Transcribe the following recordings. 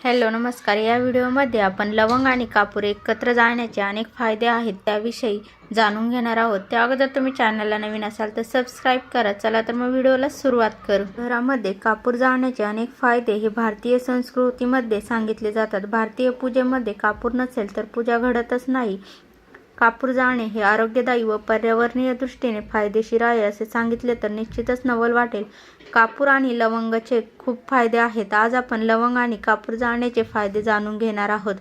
Hello नमस्कार. या व्हिडिओमध्ये आपण लवंग आणि कापूर एकत्र जाळण्याचे अनेक फायदे आहेत त्याविषयी जाणून घेणार आहोत. त्या अगोदर तुम्ही चॅनलला नवीन असाल तर सबस्क्राईब करा. चला तर मग व्हिडिओला सुरुवात करू. घरामध्ये कापूर जाळण्याचे अनेक फायदे हे भारतीय संस्कृतीमध्ये सांगितले जातात. भारतीय पूजेमध्ये कापूर नसेल तर पूजा घडतच नाही. कापूर जाळणे हे आरोग्यदायी व पर्यावरणीय दृष्टीने फायदेशीर आहे असे सांगितले तर निश्चितच नवल वाटेल. कापूर आणि लवंगाचे खूप फायदे आहेत. आज आपण लवंग आणि कापूर जाळण्याचे फायदे जाणून घेणार आहोत.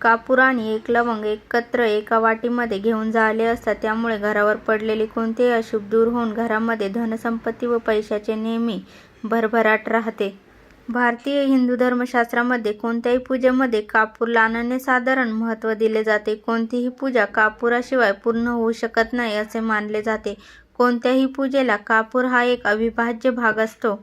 कापूर आणि एक लवंग एकत्र एका वाटीमध्ये घेऊन जाळले असतात. त्यामुळे घरावर पडलेले कोणतेही अशुभ दूर होऊन घरामध्ये धनसंपत्ती व पैशाचे नेहमी भरभराट राहते. भारतीय हिंदू धर्मशास्त्रामध्ये कोणत्याही पूजेमध्ये कापूरला अनन्यसाधारण महत्त्व दिले जाते. कोणतीही पूजा कापुराशिवाय पूर्ण होऊ शकत नाही असे मानले जाते. कोणत्याही पूजेला कापूर हा एक अविभाज्य भाग असतो.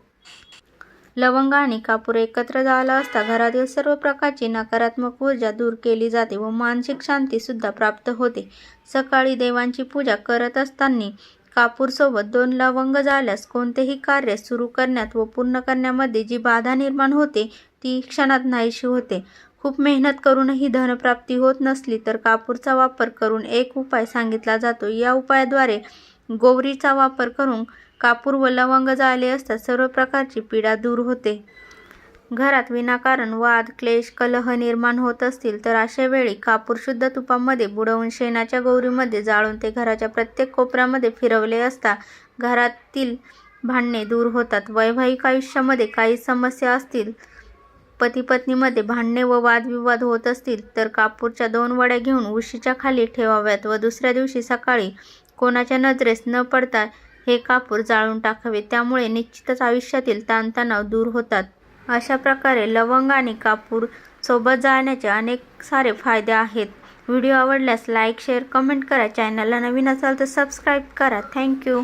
लवंग आणि कापूर एकत्र झाला असता घरातील सर्व प्रकारची नकारात्मक ऊर्जा दूर केली जाते व मानसिक शांतीसुद्धा प्राप्त होते. सकाळी देवांची पूजा करत असताना कापूरसोबत दोन लवंग झाल्यास कोणतेही कार्य सुरू करण्यात व पूर्ण करण्यामध्ये जी बाधा निर्माण होते ती क्षणात नाहीशी होते. खूप मेहनत करूनही धनप्राप्ती होत नसली तर कापूरचा वापर करून एक उपाय सांगितला जातो. या उपायाद्वारे गोवरीचा वापर करून कापूर व लवंग जाळले असता सर्व प्रकारची पीडा दूर होते. घरात विनाकारण वाद क्लेश कलह निर्माण होत असतील तर अशा वेळी कापूर शुद्ध तुपामध्ये बुडवून शेणाच्या गौरीमध्ये जाळून ते घराच्या प्रत्येक कोपऱ्यामध्ये फिरवले असता घरातील भांडणे दूर होतात. वैवाहिक आयुष्यामध्ये काही समस्या असतील पती पत्नीमध्ये भांडणे व वादविवाद होत असतील तर कापूरच्या दोन वड्या घेऊन उशीच्या खाली ठेवाव्यात व दुसऱ्या दिवशी सकाळी कोणाच्या नजरेस न पडता हे कापूर जाळून टाकावे. त्यामुळे निश्चितच आयुष्यातील ताणतणाव दूर होतात. अशा प्रकारे लवंग आणि कापूर सोबत जाळण्याचे अनेक सारे फायदे आहेत. व्हिडिओ आवडल्यास लाईक शेअर कमेंट करा. चॅनलला नवीन असाल तर सबस्क्राईब करा. थँक्यू.